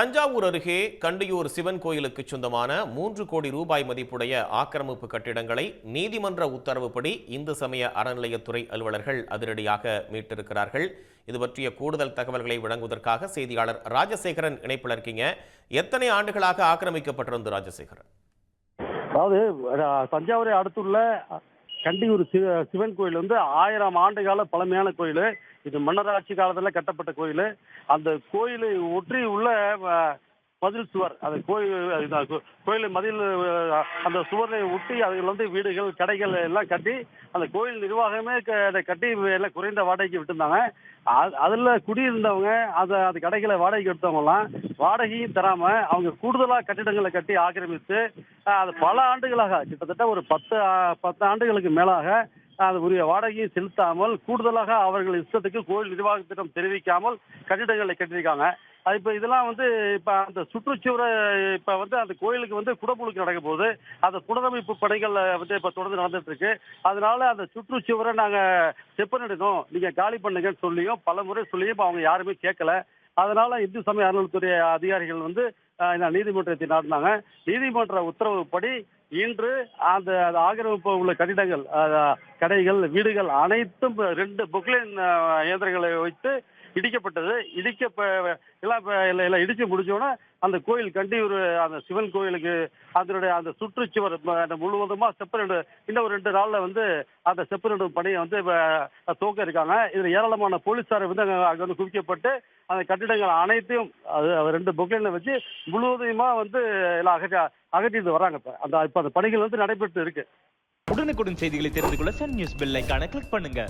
தஞ்சாவூர் அருகே கண்டியூர் சிவன் கோயிலுக்கு சொந்தமான மூன்று கோடி ரூபாய் மதிப்புடைய ஆக்கிரமிப்பு கட்டிடங்களை நீதிமன்ற உத்தரவுப்படி இந்து சமய அறநிலையத்துறை அலுவலர்கள் அதிரடியாக மீட்டிருக்கிறார்கள். இது பற்றிய கூடுதல் தகவல்களை வழங்குவதற்காக செய்தியாளர் ராஜசேகரன் இணைப்பில் இருக்கீங்க. எத்தனை ஆண்டுகளாக ஆக்கிரமிக்கப்பட்டிருந்து ராஜசேகரன்? அதாவது தஞ்சாவூரை அடுத்துள்ள கண்டியூர் சிவ சிவன் கோயில் வந்து ஆயிரம் ஆண்டுகால பழமையான கோயில். இது மன்னர் ஆட்சி காலத்துல கட்டப்பட்ட கோயில். அந்த கோயிலை ஒற்றி உள்ள மதில் சுவர். அந்த கோயில் கோயில் மதில் அந்த சுவரை ஒட்டி அதில் வந்து வீடுகள் கடைகள் எல்லாம் கட்டி அந்த கோயில் நிர்வாகமே அதை கட்டி எல்லாம் குறைந்த வாடகைக்கு விட்டுருந்தாங்க. அது- அதுல குடியிருந்தவங்க அதை அது கடைகளை வாடகைக்கு எடுத்தவங்கலாம் வாடகையும் தராம அவங்க கூடுதலா கட்டிடங்களை கட்டி ஆக்கிரமித்து அது பல ஆண்டுகளாக கிட்டத்தட்ட ஒரு பத்து பத்து ஆண்டுகளுக்கு மேலாக அது உரிய வாடகையை செலுத்தாமல் கூடுதலாக அவர்கள் இஷ்டத்துக்கு கோயில் நிர்வாகத்திடம் தெரிவிக்காமல் கட்டிடங்களை கட்டியிருக்காங்க. அது இப்போ இதெல்லாம் வந்து இப்போ அந்த சுற்றுச்சுவரை இப்போ வந்து அந்த கோயிலுக்கு வந்து குடமுழுக்கு நடக்கும் போது அந்த புனரமைப்பு பணிகள் வந்து இப்போ தொடர்ந்து நடந்துட்டு இருக்கு. அதனால அந்த சுற்றுச்சுவரை நாங்கள் செப்பனிடணும். நீங்கள் காலி பண்ணுங்கன்னு சொல்லியும் பல முறை சொல்லியும் இப்போ அவங்க யாருமே கேட்கல அதனால இந்து சமய அறநிலைத்துறை அதிகாரிகள் வந்து நீதிமன்றத்தை நாடினாங்க. நீதிமன்ற உத்தரவுப்படி இன்று அந்த ஆக்கிரமிப்பு உள்ள கட்டிடங்கள் கடைகள் வீடுகள் அனைத்தும் ரெண்டு புக்லைன் இயந்திரங்களை வைத்து இடிக்கப்பட்டது. இடிக்க எல்லாம் எல்லாம் இடிச்சு முடிச்சோன்னா அந்த கோயில் கண்டியூர் அந்த சிவன் கோயிலுக்கு அதனுடைய அந்த சுற்றுச்சுவர் முழுவதுமா செப்பரேட் இன்னும் ஒரு ரெண்டு நாள்ல வந்து அந்த செப்பரேட் பணியை வந்து துவக்க இருக்காங்க. இதுல ஏராளமான போலீசார் வந்து அங்க அங்க வந்து குவிக்கப்பட்டு அந்த கட்டிடங்கள் அனைத்தையும் அது ரெண்டு புக்லைன்ல வச்சு முழுவதுமா வந்து எல்லாம் அகற்றி அகற்றிட்டு வராங்க இப்ப. அந்த இப்ப அந்த பணிகள் வந்து நடைபெற்று இருக்கு. உடனுக்குடன் செய்திகளை தெரிந்து கொள்ள Sun news bell icon click பண்ணுங்க.